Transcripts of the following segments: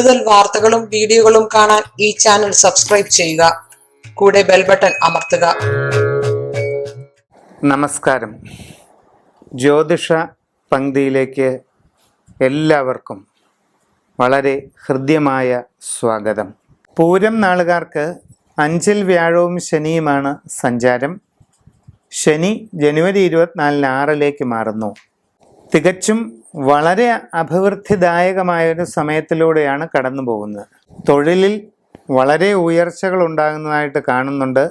കൂടുതൽ വാർത്തകളും വീഡിയോകളും കാണാൻ ഈ ചാനൽ സബ്സ്ക്രൈബ് ചെയ്യുക. കൂടെ ബെൽ ബട്ടൺ അമർത്തുക. നമസ്കാരം. ജ്യോതിഷ പങ്ക്തിയിലേക്ക് എല്ലാവർക്കും വളരെ ഹൃദ്യമായ സ്വാഗതം. പൂരം നാളുകാർക്ക് അഞ്ചിൽ വ്യാഴവും ശനിയുമാണ് സഞ്ചാരം. ശനി ജനുവരി ഇരുപത്തിനാലിന് ആറിലേക്ക് മാറുന്നു. തികച്ചും വളരെ അഭിവൃദ്ധിദായകമായ ഒരു സമയത്തിലൂടെയാണ് കടന്നു പോകുന്നത്. തൊഴിലിൽ വളരെ ഉയർച്ചകൾ ഉണ്ടാകുന്നതായിട്ട് കാണുന്നുണ്ട്.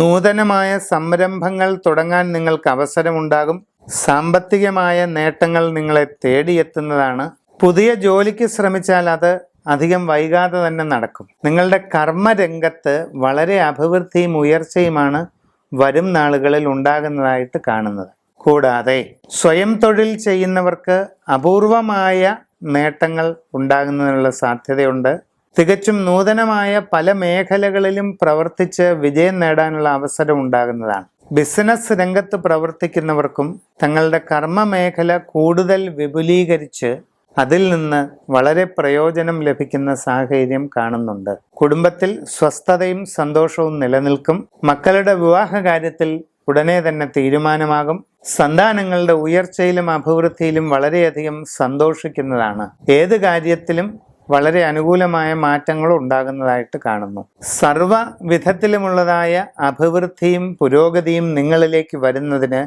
നൂതനമായ സംരംഭങ്ങൾ തുടങ്ങാൻ നിങ്ങൾക്ക് അവസരമുണ്ടാകും. സാമ്പത്തികമായ നേട്ടങ്ങൾ നിങ്ങളെ തേടിയെത്തുന്നതാണ്. പുതിയ ജോലിക്ക് ശ്രമിച്ചാൽ അത് അധികം വൈകാതെ തന്നെ നടക്കും. നിങ്ങളുടെ കർമ്മരംഗത്ത് വളരെ അഭിവൃദ്ധിയും ഉയർച്ചയുമാണ് വരും നാളുകളിൽ ഉണ്ടാകുന്നതായിട്ട് കാണുന്നത്. കൂടാതെ സ്വയം തൊഴിൽ ചെയ്യുന്നവർക്ക് അപൂർവമായ നേട്ടങ്ങൾ ഉണ്ടാകുന്നതിനുള്ള സാധ്യതയുണ്ട്. തികച്ചും നൂതനമായ പല മേഖലകളിലും പ്രവർത്തിച്ച് വിജയം നേടാനുള്ള അവസരം ഉണ്ടാകുന്നതാണ്. ബിസിനസ് രംഗത്ത് പ്രവർത്തിക്കുന്നവർക്കും തങ്ങളുടെ കർമ്മ മേഖല കൂടുതൽ വിപുലീകരിച്ച് അതിൽ നിന്ന് വളരെ പ്രയോജനം ലഭിക്കുന്ന സാഹചര്യം കാണുന്നുണ്ട്. കുടുംബത്തിൽ സ്വസ്ഥതയും സന്തോഷവും നിലനിൽക്കും. മക്കളുടെ വിവാഹ കാര്യത്തിൽ ഉടനെ തന്നെ തീരുമാനമാകും. സന്താനങ്ങളുടെ ഉയർച്ചയിലും അഭിവൃദ്ധിയിലും വളരെയധികം സന്തോഷിക്കുന്നതാണ്. ഏത് കാര്യത്തിലും വളരെ അനുകൂലമായ മാറ്റങ്ങൾ ഉണ്ടാകുന്നതായിട്ട് കാണുന്നു. സർവ വിധത്തിലുമുള്ളതായ അഭിവൃദ്ധിയും പുരോഗതിയും നിങ്ങളിലേക്ക് വരുന്നതിന്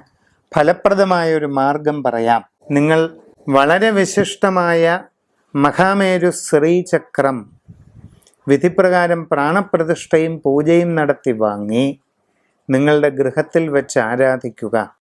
ഫലപ്രദമായ ഒരു മാർഗം പറയാം. നിങ്ങൾ വളരെ വിശിഷ്ടമായ മഹാമേരു ശ്രീചക്രം വിധിപ്രകാരം പ്രാണപ്രതിഷ്ഠയും പൂജയും നടത്തി വാങ്ങി നിങ്ങളുടെ ഗൃഹത്തിൽ വെച്ച് ആരാധിക്കുക.